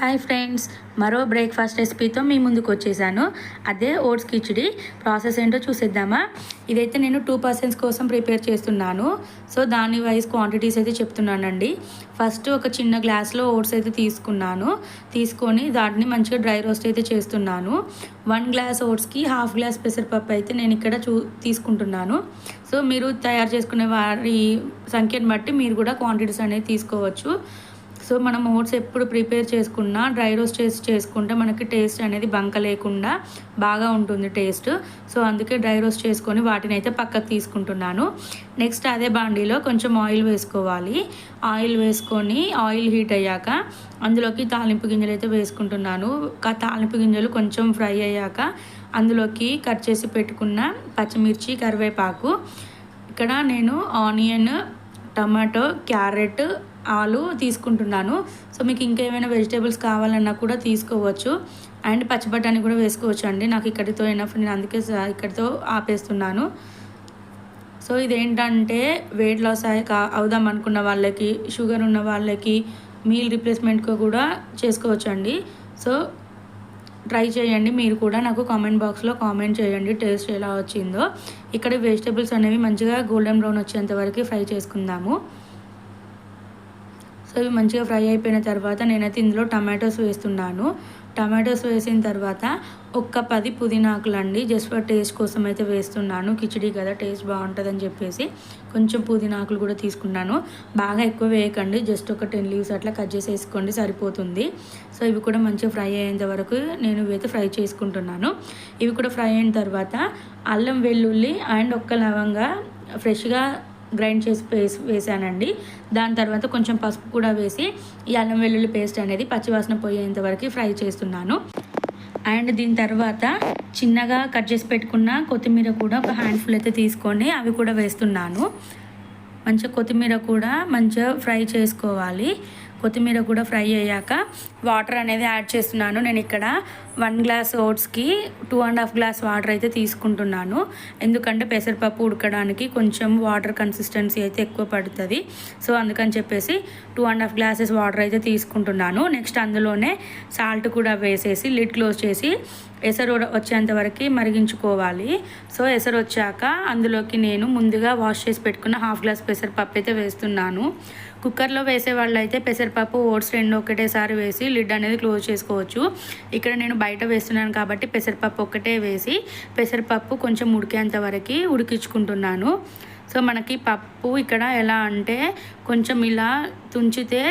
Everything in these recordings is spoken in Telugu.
హాయ్ ఫ్రెండ్స్ మరో బ్రేక్ఫాస్ట్ రెసిపీతో మీ ముందుకు వచ్చేసాను. అదే ఓట్స్ కిచిడి ప్రాసెస్ ఏంటో చూసేద్దామా? ఇదైతే నేను టూ పర్సన్స్ కోసం ప్రిపేర్ చేస్తున్నాను. సో దాని వైజ్ క్వాంటిటీస్ అయితే చెప్తున్నానండి. ఫస్ట్ ఒక చిన్న గ్లాస్లో ఓట్స్ అయితే తీసుకున్నాను. తీసుకొని దాటిని మంచిగా డ్రై రోస్ట్ అయితే చేస్తున్నాను. వన్ గ్లాస్ ఓట్స్కి హాఫ్ గ్లాస్ పెసరపప్పు అయితే నేను ఇక్కడ చూ తీసుకుంటున్నాను. సో మీరు తయారు చేసుకునే వారి సంఖ్యను బట్టి మీరు కూడా క్వాంటిటీస్ అనేది తీసుకోవచ్చు. సో మనం ఓట్స్ ఎప్పుడు ప్రిపేర్ చేసుకున్నా డ్రై రోస్ట్ చేసి చేసుకుంటే మనకి టేస్ట్ అనేది బంక లేకుండా బాగా ఉంటుంది టేస్ట్. సో అందుకే డ్రై రోస్ట్ చేసుకొని వాటిని అయితే పక్కకు తీసుకుంటున్నాను. నెక్స్ట్ అదే బాండీలో కొంచెం ఆయిల్ వేసుకోవాలి. ఆయిల్ వేసుకొని ఆయిల్ హీట్ అయ్యాక అందులోకి తాలింపు గింజలు అయితే వేసుకుంటున్నాను. తాలింపు గింజలు కొంచెం ఫ్రై అయ్యాక అందులోకి కట్ చేసి పెట్టుకున్న పచ్చిమిర్చి కరివేపాకు. ఇక్కడ నేను ఆనియన్ టమాటో క్యారెట్ ఆలు తీసుకుంటున్నాను. సో మీకు ఇంకేమైనా వెజిటేబుల్స్ కావాలన్నా కూడా తీసుకోవచ్చు. అండ్ పచ్చి బఠానీ కూడా వేసుకోవచ్చు అండి. నాకు ఇక్కడితో ఎనఫ్ నేను అందుకే ఇక్కడితో ఆపేస్తున్నాను. సో ఇదేంటంటే వెయిట్ లాస్ కా అవుదాం అనుకున్న వాళ్ళకి షుగర్ ఉన్న వాళ్ళకి మీల్ రిప్లేస్మెంట్గా కూడా చేసుకోవచ్చు అండి. సో ట్రై చేయండి. మీరు కూడా నాకు కామెంట్ బాక్స్లో కామెంట్ చేయండి. టేస్ట్ ఎలా వచ్చిందో. ఇక్కడ వెజిటేబుల్స్ అనేవి మంచిగా గోల్డెన్ బ్రౌన్ వచ్చేంత వరకు ఫ్రై చేసుకుందాము. సో ఇవి మంచిగా ఫ్రై అయిపోయిన తర్వాత నేనైతే ఇందులో టమాటోస్ వేస్తున్నాను. టమాటోస్ వేసిన తర్వాత ఒక్క పది పుదీనాకులు అండి జస్ట్ ఫర్ టేస్ట్ కోసం అయితే వేస్తున్నాను. కిచిడి కదా టేస్ట్ బాగుంటుందని చెప్పేసి కొంచెం పుదీనాకులు కూడా తీసుకున్నాను. బాగా ఎక్కువ వేయకండి జస్ట్ ఒక టెన్ లీవ్స్ అట్లా కట్ చేసి వేసుకోండి సరిపోతుంది. సో ఇవి కూడా మంచిగా ఫ్రై అయ్యేంత వరకు నేను ఇవైతే ఫ్రై చేసుకుంటున్నాను. ఇవి కూడా ఫ్రై అయిన తర్వాత అల్లం వెల్లుల్లి అండ్ ఒక్క లవంగా ఫ్రెష్గా గ్రైండ్ చేసి వేసి వేసానండి. దాని తర్వాత కొంచెం పసుపు కూడా వేసి ఈ అల్లం వెల్లుల్లి పేస్ట్ అనేది పచ్చివాసన పోయేంత వరకు ఫ్రై చేస్తున్నాను. అండ్ దీని తర్వాత చిన్నగా కట్ చేసి పెట్టుకున్న కొత్తిమీర కూడా ఒక హ్యాండ్ఫుల్ అయితే తీసుకొని అవి కూడా వేస్తున్నాను. మంచిగా కొత్తిమీర కూడా మంచిగా ఫ్రై చేసుకోవాలి. కొత్తిమీర కూడా ఫ్రై అయ్యాక వాటర్ అనేది యాడ్ చేస్తున్నాను. నేను ఇక్కడ one glass ఓట్స్కి two and half glass water అయితే తీసుకుంటున్నాను. ఎందుకంటే పెసరపప్పు ఉడకడానికి కొంచెం వాటర్ కన్సిస్టెన్సీ అయితే ఎక్కువ పడుతుంది. సో అందుకని చెప్పేసి two and half glasses water అయితే తీసుకుంటున్నాను. నెక్స్ట్ అందులోనే సాల్ట్ కూడా వేసేసి లిడ్ క్లోజ్ చేసి ఎసరు వచ్చేంత వరకు మరిగించుకోవాలి. సో ఎసరు వచ్చాక అందులోకి నేను ముందుగా వాష్ చేసి పెట్టుకున్న హాఫ్ గ్లాస్ పెసరపప్పు అయితే వేస్తున్నాను. కుక్కర్లో వేసే వాళ్ళు అయితే పెసరపప్పు ఓట్స్ రెండు ఒకటేసారి వేసి లిడ్ అనేది క్లోజ్ చేసుకోవచ్చు. ఇక్కడ నేను బయట వేస్తున్నాను కాబట్టి పెసరపప్పు ఒక్కటే వేసి పెసరపప్పు కొంచెం ఉడికేంత వరకు ఉడికించుకుంటున్నాను. సో మనకి పప్పు ఇక్కడ ఎలా అంటే కొంచెం ఇలా తుంచితే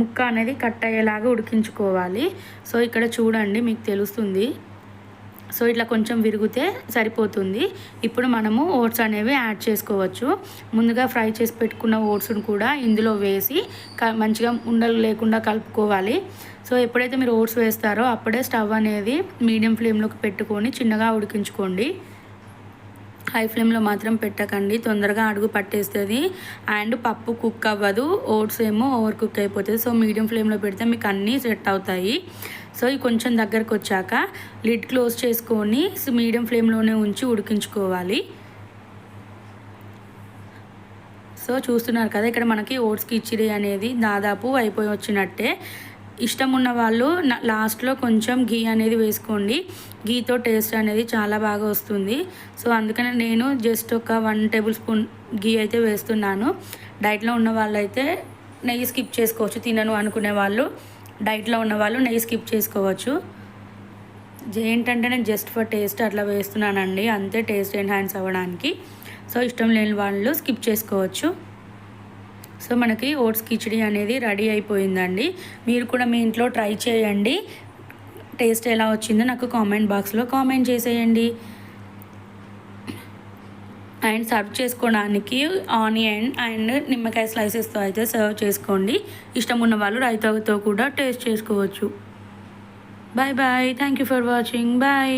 ముక్క అనేది కట్ అయ్యేలాగా ఉడికించుకోవాలి. సో ఇక్కడ చూడండి మీకు తెలుస్తుంది. సో ఇట్లా కొంచెం విరిగితే సరిపోతుంది. ఇప్పుడు మనము ఓట్స్ అనేవి యాడ్ చేసుకోవచ్చు. ముందుగా ఫ్రై చేసి పెట్టుకున్న ఓట్స్ను కూడా ఇందులో వేసి మంచిగా ఉండలు లేకుండా కలుపుకోవాలి. సో ఎప్పుడైతే మీరు ఓట్స్ వేస్తారో అప్పుడే స్టవ్ అనేది మీడియం ఫ్లేమ్లోకి పెట్టుకొని చిన్నగా ఉడికించుకోండి. హై ఫ్లేమ్లో మాత్రం పెట్టకండి. తొందరగా అడుగు పట్టేస్తుంది. అండ్ పప్పు కుక్ అవ్వదు. ఓట్స్ ఏమో ఓవర్ కుక్ అయిపోతుంది. సో మీడియం ఫ్లేమ్లో పెడితే మీకు అన్నీ సెట్ అవుతాయి. సో ఇవి కొంచెం దగ్గరకు వచ్చాక లిడ్ క్లోజ్ చేసుకొని మీడియం ఫ్లేమ్లోనే ఉంచి ఉడికించుకోవాలి. సో చూస్తున్నారు కదా ఇక్కడ మనకి ఓట్స్ కిచిడి అనేది దాదాపు అయిపోయి వచ్చినట్టే. ఇష్టం ఉన్న వాళ్ళు లాస్ట్లో కొంచెం గీ అనేది వేసుకోండి. గీతో టేస్ట్ అనేది చాలా బాగా వస్తుంది. సో అందుకనే నేను జస్ట్ ఒక వన్ టేబుల్ స్పూన్ గీ అయితే వేస్తున్నాను. డైట్లో ఉన్న వాళ్ళైతే నెయ్యి స్కిప్ చేసుకోవచ్చు తినను అనుకునే వాళ్ళు. డైట్లో ఉన్న వాళ్ళు నెయ్యి స్కిప్ చేసుకోవచ్చు. ఏంటంటే నేను జస్ట్ ఫర్ టేస్ట్ అట్లా వేస్తున్నానండి. అంతే టేస్ట్ ఎన్హాన్స్ అవ్వడానికి. సో ఇష్టం లేని వాళ్ళు స్కిప్ చేసుకోవచ్చు. సో మనకి ఓట్స్ కిచడీ అనేది రెడీ అయిపోయిందండి. మీరు కూడా మీ ఇంట్లో ట్రై చేయండి. టేస్ట్ ఎలా వచ్చిందో నాకు కామెంట్ బాక్స్లో కామెంట్ చేసేయండి. అండ్ సర్వ్ చేసుకోవడానికి ఆనియన్ అండ్ నిమ్మకాయ స్లైసెస్తో అయితే సర్వ్ చేసుకోండి. ఇష్టం ఉన్న వాళ్ళు రైతాతో కూడా టేస్ట్ చేసుకోవచ్చు. Bye bye. Thank you for watching. Bye.